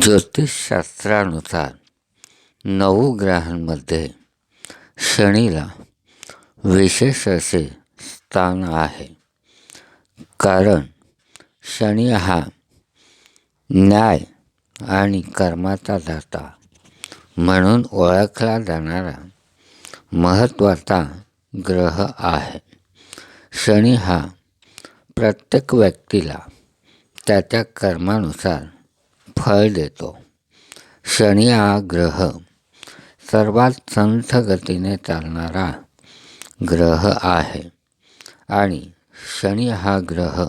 ज्योतिषशास्त्रानुसार नऊ ग्रहांमध्ये शनीला विशेष असे स्थान आहे. कारण शनी हा न्याय आणि कर्माचा दाता म्हणून ओळखला जाणारा महत्त्वाचा ग्रह आहे. शनी हा प्रत्येक व्यक्तीला त्याच्या कर्मानुसार फळ देतो शनी हा ग्रह सर्वात संथ गतीने चालणारा ग्रह आहे आणि शनी हा ग्रह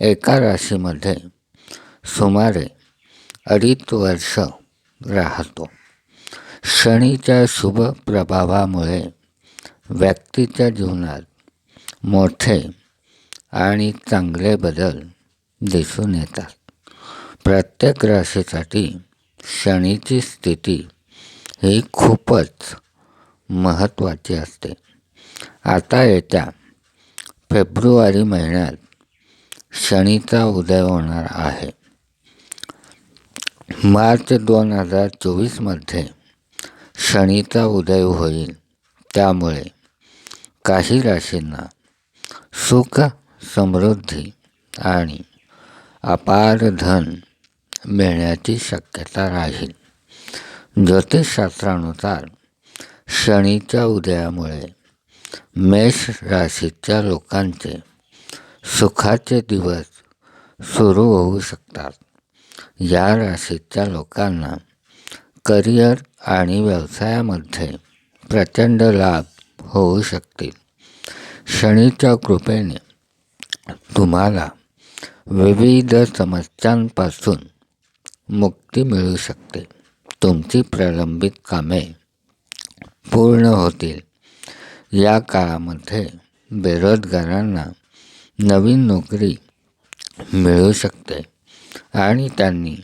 एका राशीमध्ये सुमारे अडीच वर्ष राहतो. शनीच्या शुभ प्रभावामुळे व्यक्तीच्या जीवनात मोठे आणि चांगले बदल दिसून येतात. प्रत्येक राशीसाठी शनीची स्थिती ही खूपच महत्त्वाची असते. आता येत्या फेब्रुवारी महिन्यात शनीचा उदय होणार आहे. मार्च दोन हजार चोवीसमध्ये शनीचा उदय होईल. त्यामुळे काही राशींना सुख समृद्धी आणि अपार धन मिळण्याची शक्यता राहील. ज्योतिषशास्त्रानुसार शनीच्या उदयामुळे मेष राशीच्या लोकांचे सुखाचे दिवस सुरू होऊ शकतात. या राशीच्या लोकांना करिअर आणि व्यवसायामध्ये प्रचंड लाभ होऊ शकतील. शनीच्या कृपेने तुम्हाला विविध समस्यांपासून मुक्ती मिळू शकते. तुमची प्रलंबित कामे पूर्ण होतील. या काळामध्ये बेरोजगारांना नवीन नोकरी मिळू शकते आणि त्यांनी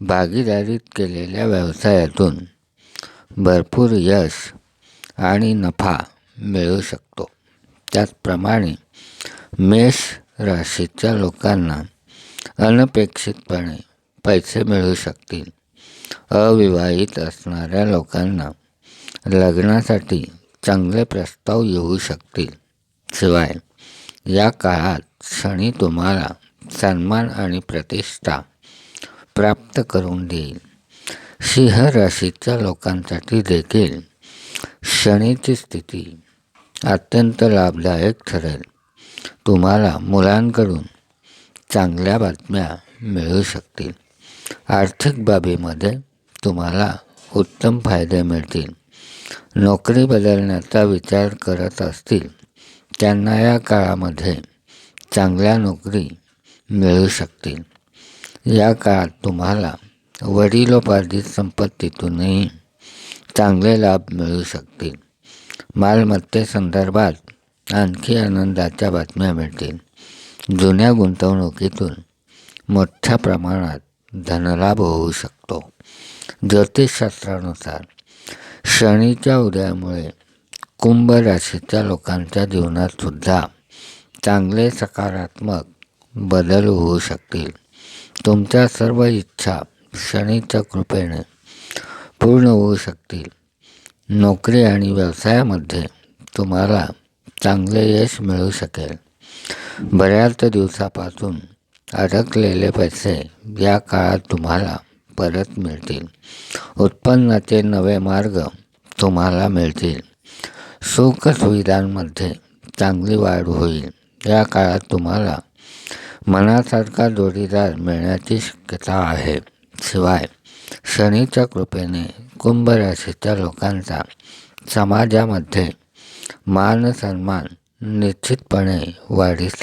भागीदारीत केलेल्या व्यवसायातून भरपूर यश आणि नफा मिळू शकतो. त्याचप्रमाणे मेष राशीच्या लोकांना अनपेक्षितपणे पैसे मिळू शकतील. अविवाहित असणाऱ्या लोकांना लग्नासाठी चांगले प्रस्ताव येऊ शकतील. शिवाय या काळात शनी तुम्हाला सन्मान आणि प्रतिष्ठा प्राप्त करून देईल. सिंह राशीच्या लोकांसाठी देखील शनीची स्थिती अत्यंत लाभदायक ठरेल. तुम्हाला मुलांकडून चांगल्या बातम्या मिळू शकतील. आर्थिक बाबीमध्ये तुम्हाला उत्तम फायदे मिळतील. नोकरी बदलण्याचा विचार करत असतील त्यांना या काळामध्ये चांगल्या नोकरी मिळू शकतील. या काळात तुम्हाला वडिलोपार्जित संपत्तीतूनही चांगले लाभ मिळू शकतील. मालमत्तेसंदर्भात आणखी आनंदाच्या बातम्या मिळतील. जुन्या गुंतवणुकीतून मोठ्या प्रमाणात धनलाभ होऊ शकतो. ज्योतिषशास्त्रानुसार शनीच्या उदयामुळे कुंभ राशीच्या लोकांच्या जीवनात सुद्धा चांगले सकारात्मक बदल होऊ शकतील. तुमच्या सर्व इच्छा शनीच्या कृपेने पूर्ण होऊ शकतील. नोकरी आणि व्यवसायामध्ये तुम्हाला चांगले यश मिळू शकेल. बऱ्याच दिवसापासून अडकलेले पैसे या काळात तुम्हाला परत मिळतील. उत्पन्नाचे नवे मार्ग तुम्हाला मिळतील. सुखसुविधांमध्ये चांगली वाढ होईल. या काळात तुम्हाला मनासारखा जोडीदार मिळण्याची शक्यता आहे. शिवाय शनीच्या कृपेने कुंभ राशीच्या लोकांचा समाजामध्ये मान सन्मान निश्चितपणे वाढीस